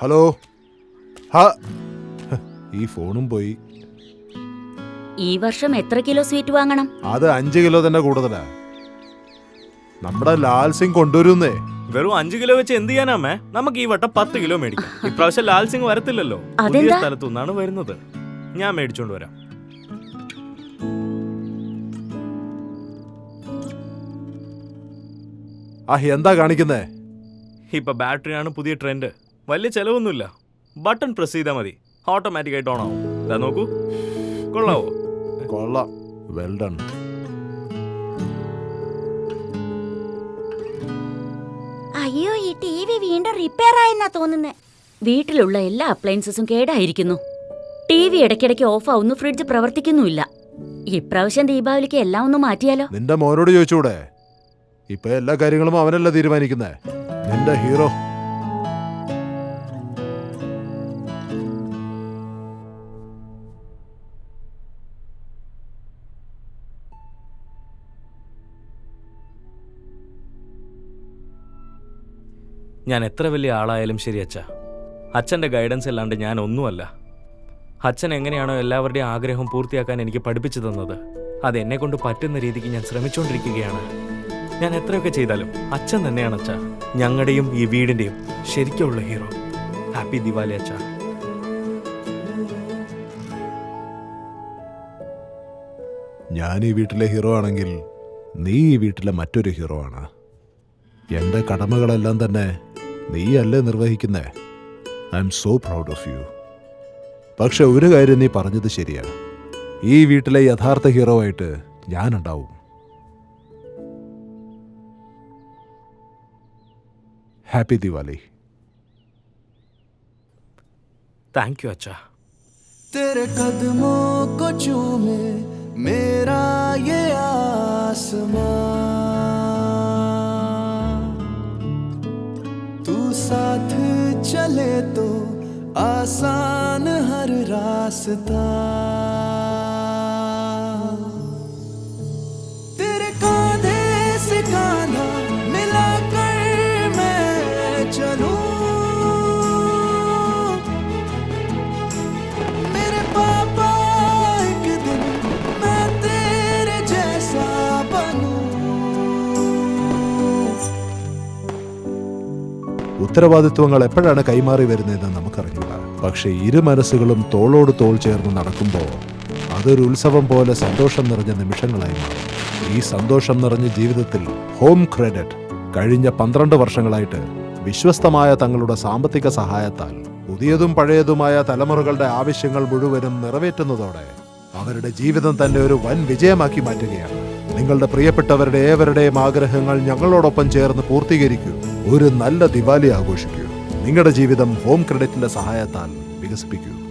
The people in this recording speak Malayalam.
ഹലോ. ഹാ. ഈ ഫോണും പോയി. ഈ വർഷം എത്ര കിലോ സ്വീറ്റ് വാങ്ങണം? അത് അഞ്ച് കിലോ തന്നെ കൂടുതലാ. നമ്മുടെ ലാൽ സിംഗ് കൊണ്ടുവരുന്നേ. വെറും അഞ്ചു കിലോ വെച്ച് എന്ത് ചെയ്യാനാമേ നമുക്ക് ഈ വട്ടം പത്ത് കിലോ മേടിക്കാം. ഇപ്രാവശ്യം ലാൽ സിംഗ് വരത്തില്ലല്ലോ. പുതിയ അതെന്താ? സ്ഥലത്തു നിന്നാണ് വരുന്നത്. ഞാൻ മേടിച്ചോണ്ട് വരാം. ആ എന്താ കാണിക്കുന്നേ? ഇപ്പൊ ബാറ്ററിയാണ് പുതിയ ട്രെൻഡ്. വലിയ ചെലവൊന്നുമില്ല. ബട്ടൺ പ്രസ് ചെയ്താൽ മതി. ഓട്ടോമാറ്റിക് ആയിട്ട് ഓൺ ആവും. ഇതാ നോക്കൂ. കൊള്ളാവോ? കൊള്ളാം. വെൽ ഡൺ അയ്യോ ഈ ടി വി വീണ്ടും റിപ്പയർ ആയെന്നാ തോന്നുന്നേ. വീട്ടിലുള്ള എല്ലാ അപ്ലയൻസസും കേടായിരിക്കുന്നു. ടി വി ഇടയ്ക്കിടയ്ക്ക് ഓഫ് ആവുന്നു ഫ്രിഡ്ജ് പ്രവർത്തിക്കുന്നുമില്ല. ഇപ്രാവശ്യം ദീപാവലിക്ക് എല്ലാം ഒന്ന് മാറ്റിയാലോ? നിന്റെ മോനോട് ചോദിച്ചൂടെ? ഇപ്പൊ എല്ലാ കാര്യങ്ങളും അവനല്ല തീരുമാനിക്കുന്നേ? നിന്റെ ഹീറോ ഞാൻ എത്ര വലിയ ആളായാലും ശരി അച്ഛ. അച്ഛന്റെ ഗൈഡൻസ് അല്ലാണ്ട് ഞാൻ ഒന്നുമല്ല. അച്ഛൻ എങ്ങനെയാണോ എല്ലാവരുടെയും ആഗ്രഹം പൂർത്തിയാക്കാൻ എനിക്ക് പഠിപ്പിച്ചു തന്നത്. അത് എന്നെ കൊണ്ട് പറ്റുന്ന രീതിക്ക് ഞാൻ ശ്രമിച്ചുകൊണ്ടിരിക്കുകയാണ്. ഞാൻ എത്രയൊക്കെ ചെയ്താലും അച്ഛൻ തന്നെയാണ് അച്ഛ. ഞങ്ങളുടെയും ഈ വീടിന്റെയും ശരിക്കുള്ള ഹീറോ ഹാപ്പി ദിവാലി അച്ഛ. ഞാൻ ഈ വീട്ടിലെ ഹീറോ ആണെങ്കിൽ നീ ഈ വീട്ടിലെ മറ്റൊരു ഹീറോ ആണ്. എന്റെ കടമകളെല്ലാം തന്നെ നീയല്ലേ നിർവഹിക്കുന്നേ I am so proud of you പക്ഷെ ഒരു കാര്യം നീ പറഞ്ഞത് ശരിയാണ് ഈ വീട്ടിലെ യഥാർത്ഥ ഹീറോ ആയിട്ട് ഞാനുണ്ടാവും ഹാപ്പി ദിവാലി താങ്ക് യു അച്ഛ तेरे कदमों को चूमे मेरा ये आसमां चले तो आसान हर रास्ता। तेरे कांधे ഉത്തരവാദിത്വങ്ങൾ എപ്പോഴാണ് കൈമാറി വരുന്നതെന്ന് നമുക്കറിഞ്ഞൂടാ പക്ഷേ ഇരു മനസ്സുകളും തോളോട് തോൾ ചേർന്ന് നടക്കുമ്പോൾ അതൊരു ഉത്സവം പോലെ സന്തോഷം നിറഞ്ഞ നിമിഷങ്ങളായി മാറും. ഈ സന്തോഷം നിറഞ്ഞ ജീവിതത്തിൽ ഹോം ക്രെഡിറ്റ് കഴിഞ്ഞ പന്ത്രണ്ട് വർഷങ്ങളായിട്ട് വിശ്വസ്തമായ തങ്ങളുടെ സാമ്പത്തിക സഹായത്താൽ പുതിയതും പഴയതുമായ തലമുറകളുടെ ആവശ്യങ്ങൾ മുഴുവനും നിറവേറ്റുന്നതോടെ അവരുടെ ജീവിതം തന്നെ ഒരു വൻ വിജയമാക്കി മാറ്റുകയാണ്. നിങ്ങളുടെ പ്രിയപ്പെട്ടവരുടെ ഏവരുടെയും ആഗ്രഹങ്ങൾ ഞങ്ങളോടൊപ്പം ചേർന്ന് പൂർത്തീകരിക്കൂ. ഒരു നല്ല ദിവാലി ആഘോഷിക്കൂ. നിങ്ങളുടെ ജീവിതം ഹോം ക്രെഡിറ്റിന്റെ സഹായത്താൽ വികസിപ്പിക്കൂ.